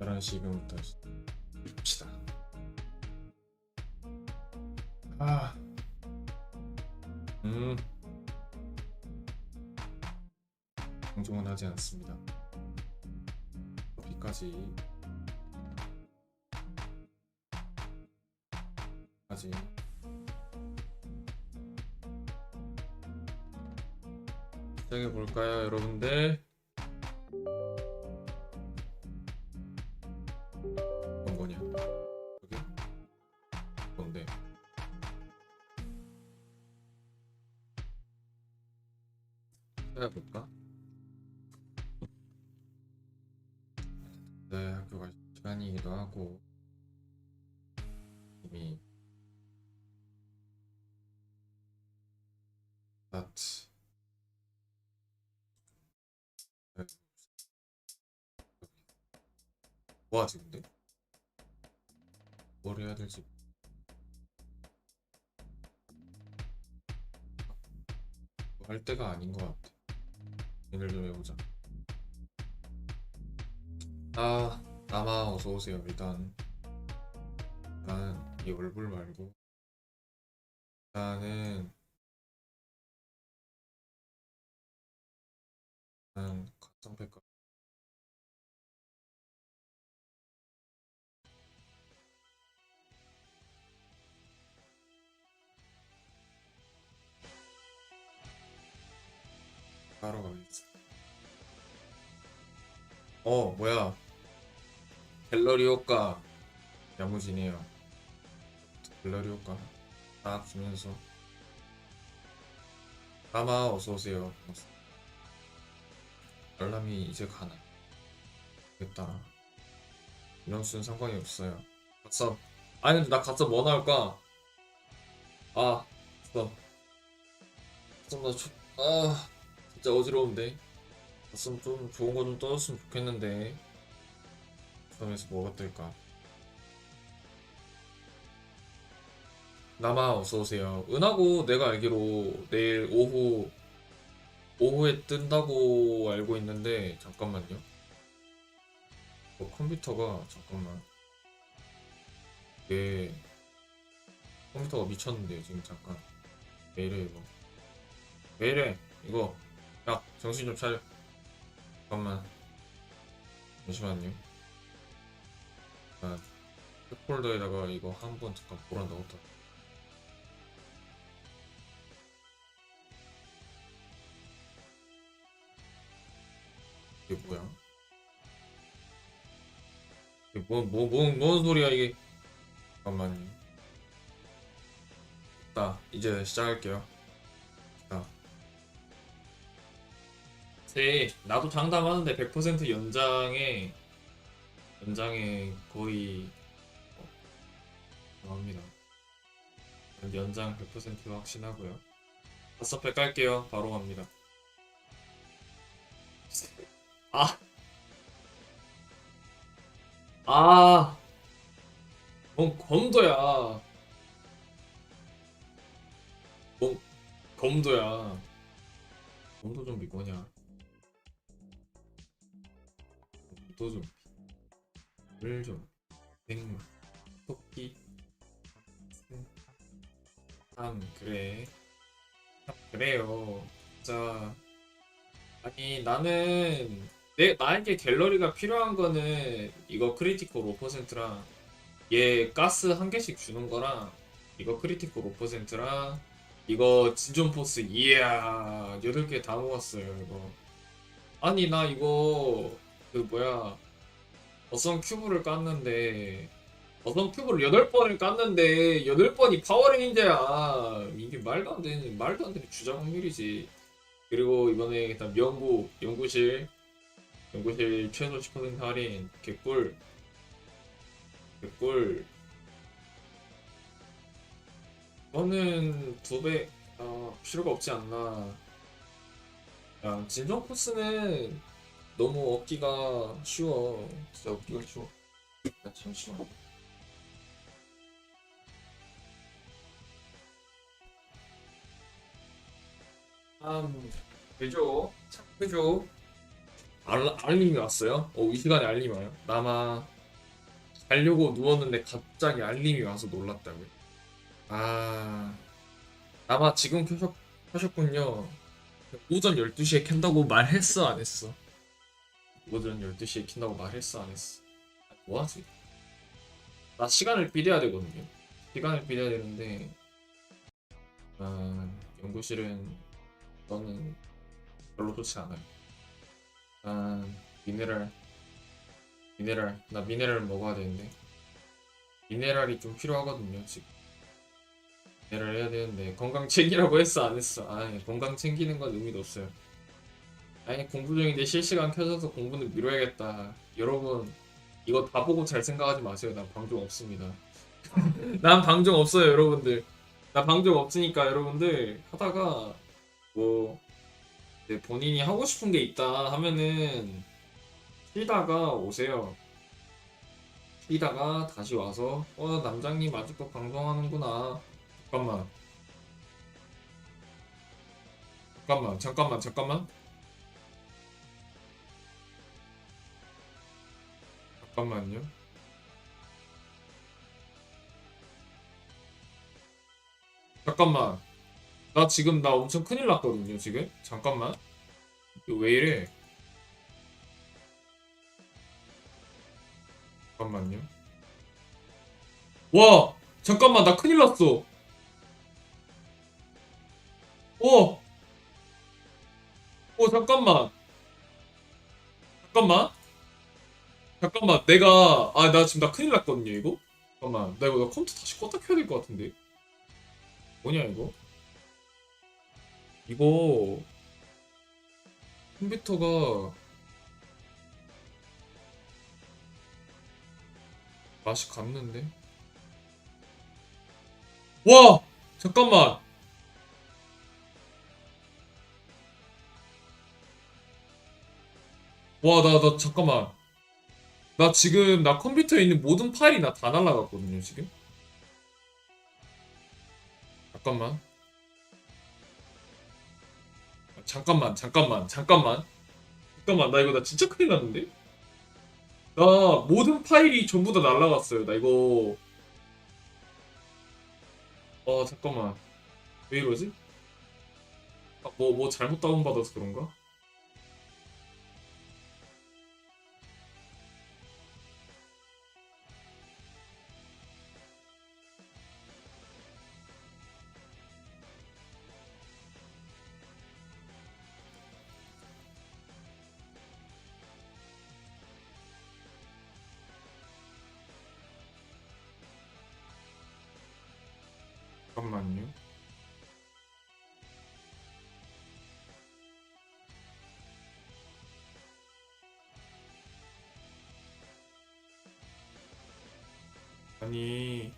11시 2분부터 봅시다. 아, 음, 방종은 하지 않습니다. 커피까지 까지 시작해 볼까요, 여러분들? 찾아볼까? 네, 학교 갈 시간이기도 하고 이미 나트 뭐하지 근데? 뭘 해야 될지 뭐할 때가 아닌 것 같아 얘를 좀 해보자. 아 남아 어서 오세요 일단. 일단 이 얼굴 말고. 일단은 일단 가성패가 어 뭐야? 갤러리 효과. 야무지네요. 갤러리 효과 딱 주면서. 아마 어서오세요. 알람이 이제 가나 됐다. 이런 수는 상관이 없어요. 갓섭 아니 근데 나 갓섭 뭐 나올까? 아나 초... 아 진짜 어지러운데 갓섭 좀 좋은 거 좀 떠줬으면 좋겠는데 갓섭에서 뭐가 뜰까 남아 어서오세요 은하고 내가 알기로 내일 오후 오후에 뜬다고 알고 있는데 잠깐만요. 어, 컴퓨터가 잠깐만. 이게 컴퓨터가 미쳤는데요 지금 잠깐. 왜 이래 이거? 왜 이래 이거? 야 정신 좀 차려. 잠깐만. 잠시만요. 아, 폴더에다가 이거 한번 잠깐 보라 넣었다. 이게 뭐야? 이게 뭐, 뭐, 뭐, 뭔 소리야, 이게. 잠깐만요. 자, 이제 시작할게요. 제, 나도 장담하는데 100% 연장에, 연장에 거의, 어, 나옵니다. 연장 100% 확신하고요. 다섯 배 깔게요. 바로 갑니다. 아. 아. 뭔 검도야. 뭔 검도야. 검도 좀비 뭐냐? 도 좀비. 물 좀. 생물. 토끼. 참 그래. 참 그래요. 자. 아니 나는 내 나에게 갤러리가 필요한 거는 이거 크리티컬 5%랑 얘 가스 한 개씩 주는 거랑 이거 크리티컬 5%랑 이거 진존 포스 이야 8개 다 모았어요 이거 아니 나 이거 그 뭐야 어성 큐브를 깠는데 어성 큐브를 8번을 깠는데 8번이 파워레인저야. 이게 말도 안 되는 말도 안 되는 주작 확률이지. 그리고 이번에 일단 연구 연구실 연구실 최소 10% 할인 개꿀 개꿀. 이거는 두배 어, 필요가 없지 않나. 야 진정 코스는 너무 얻기가 쉬워 진짜 얻기가 쉬워 야 잠시만 참 그죠 참 그죠 알, 알림이 왔어요? 어, 이 시간에 알림이 와요? 나마 자려고 누웠는데 갑자기 알림이 와서 놀랐다고요? 아, 아마 지금 켜셨, 켜셨군요. 오전 12시에 켠다고 말했어, 안 했어? 오전 12시에 켠다고 말했어, 안 했어? 아, 뭐하지? 나 시간을 삐려야 되거든요. 시간을 삐려야 되는데, 아, 연구실은 저는 별로 좋지 않아요. 아, 미네랄, 미네랄, 나 미네랄 먹어야 되는데, 미네랄이 좀 필요하거든요, 지금. 미네랄 해야 되는데, 건강 챙기라고 했어, 안 했어? 아, 건강 챙기는 건 의미도 없어요. 아니, 공부 중인데 실시간 켜져서 공부는 미뤄야겠다. 여러분, 이거 다 보고 잘 생각하지 마세요. 난 방종 없습니다. 난 방종 없어요, 여러분들. 나 방종 없으니까 여러분들 하다가 뭐 네, 본인이 하고 싶은 게 있다 하면은 쉬다가 오세요. 쉬다가 다시 와서 어 남장님 아직도 방송하는구나. 잠깐만. 잠깐만 잠깐만 잠깐만. 잠깐만요. 잠깐만. 나 지금 나 엄청 큰일 났거든요, 지금. 잠깐만. 왜 이래? 잠깐만요. 와! 잠깐만, 나 큰일 났어. 어! 어, 잠깐만. 잠깐만. 잠깐만, 내가, 아, 나 지금 나 큰일 났거든요, 이거? 잠깐만, 나 이거 나 컴퓨터 다시 껐다 켜야 될 것 같은데. 뭐냐, 이거? 이거 컴퓨터가 맛이 갔는데? 와! 잠깐만! 와, 나, 나, 잠깐만. 나 지금, 나 컴퓨터에 있는 모든 파일이 나 다 날라갔거든요, 지금? 잠깐만. 잠깐만, 잠깐만, 잠깐만. 잠깐만, 나 이거 나 진짜 큰일 났는데? 나 모든 파일이 전부 다 날라갔어요. 나 이거. 어, 잠깐만. 왜 이러지? 아, 뭐, 뭐 잘못 다운받아서 그런가? 잠깐만요. 아니.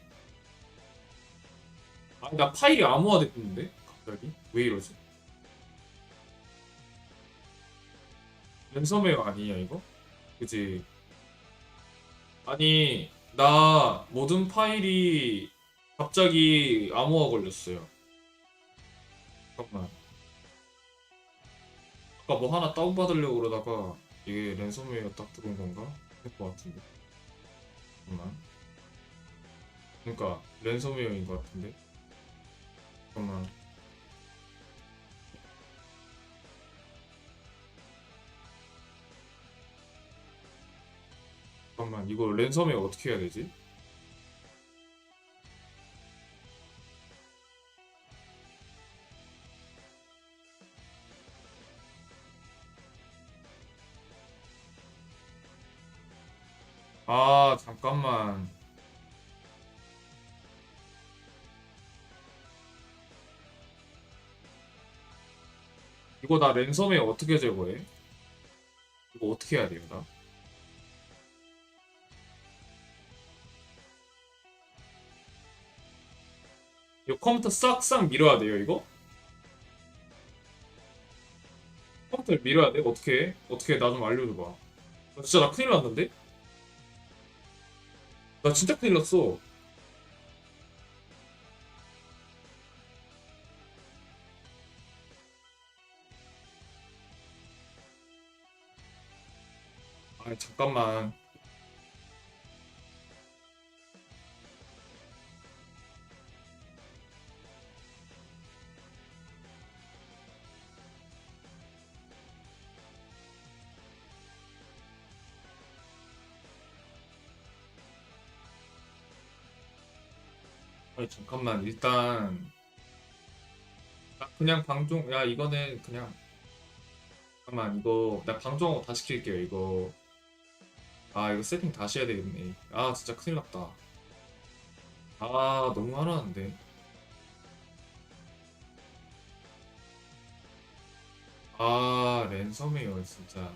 아니, 나 파일이 암호화 됐는데? 갑자기? 왜 이러지? 랜섬웨어 아니냐, 이거? 그지? 아니, 나 모든 파일이 갑자기 암호화 걸렸어요. 잠깐만. 아까 뭐 하나 다운받으려고 그러다가 이게 랜섬웨어 딱 들어온 건가? 될것 같은데. 잠깐만. 그러니까 랜섬웨어인 것 같은데. 잠깐만. 잠깐만 이거 랜섬웨어 어떻게 해야 되지? 잠깐만. 이거 나 랜섬웨어 어떻게 제거해? 이거 어떻게 해야 돼요, 나? 이거 컴퓨터 싹싹 밀어야 돼요, 이거? 컴퓨터를 밀어야 돼? 어떻게 해? 어떻게 해? 나좀 알려줘봐. 나 진짜 나 큰일 났는데? 나 진짜 큰일 났어. 아 잠깐만. 아니 잠깐만 일단. 아, 그냥 방종 야 이거는 그냥. 잠깐만 이거 나 방종하고 다 시킬게요 이거. 아 이거 세팅 다시 해야 되겠네. 아 진짜 큰일 났다. 아 너무 화나는데? 아 랜섬이에요 진짜.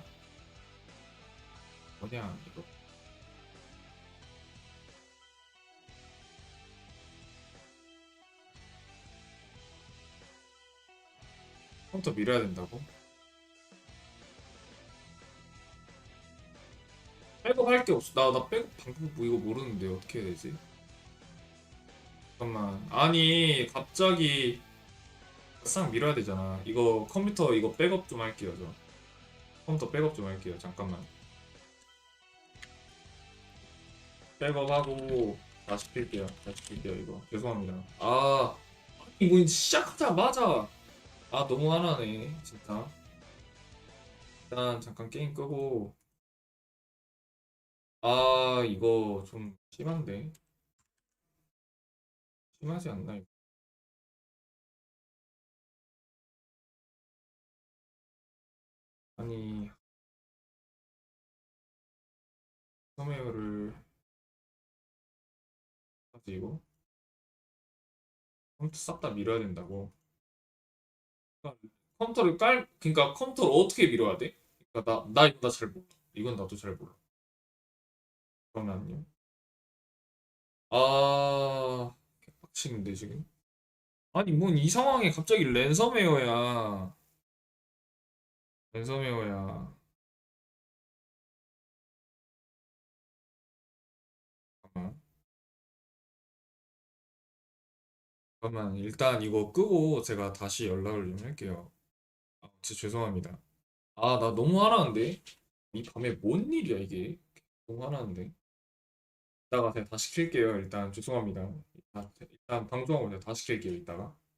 뭐냐 이거 컴퓨터 밀어야 된다고? 백업 할 게 없어. 나, 나 백업 방법 뭐 이거 모르는데 어떻게 해야 되지? 잠깐만. 아니, 갑자기 싹 밀어야 되잖아. 이거 컴퓨터 이거 백업 좀 할게요, 저. 컴퓨터 백업 좀 할게요. 잠깐만. 백업하고 다시 킬게요. 다시 킬게요, 이거. 죄송합니다. 아, 이거 시작하자마자 아 너무 화나네 진짜. 일단 잠깐 게임 끄고. 아 이거 좀 심한데? 심하지 않나 이거? 아니. 소메어를 하지 이거? 컴퓨터 싹다 밀어야 된다고 컴퓨터를 깔, 그러니까 컴퓨터를 어떻게 밀어야 돼? 그러니까 나, 나 이거 나잘 몰라. 이건 나도 잘 몰라. 잠깐만요. 아, 개빡치는데 지금. 아니, 뭔 이 상황에 갑자기 랜섬웨어야. 랜섬웨어야. 잠깐만. 잠깐만, 일단 이거 끄고 제가 다시 연락을 좀 할게요. 아, 진짜 죄송합니다. 아, 나 너무 화나는데? 이 밤에 뭔 일이야, 이게? 너무 화나는데? 이따가 제가 다시 킬게요. 일단 죄송합니다. 일단, 일단 방송하고 제가 다시 킬게요, 이따가.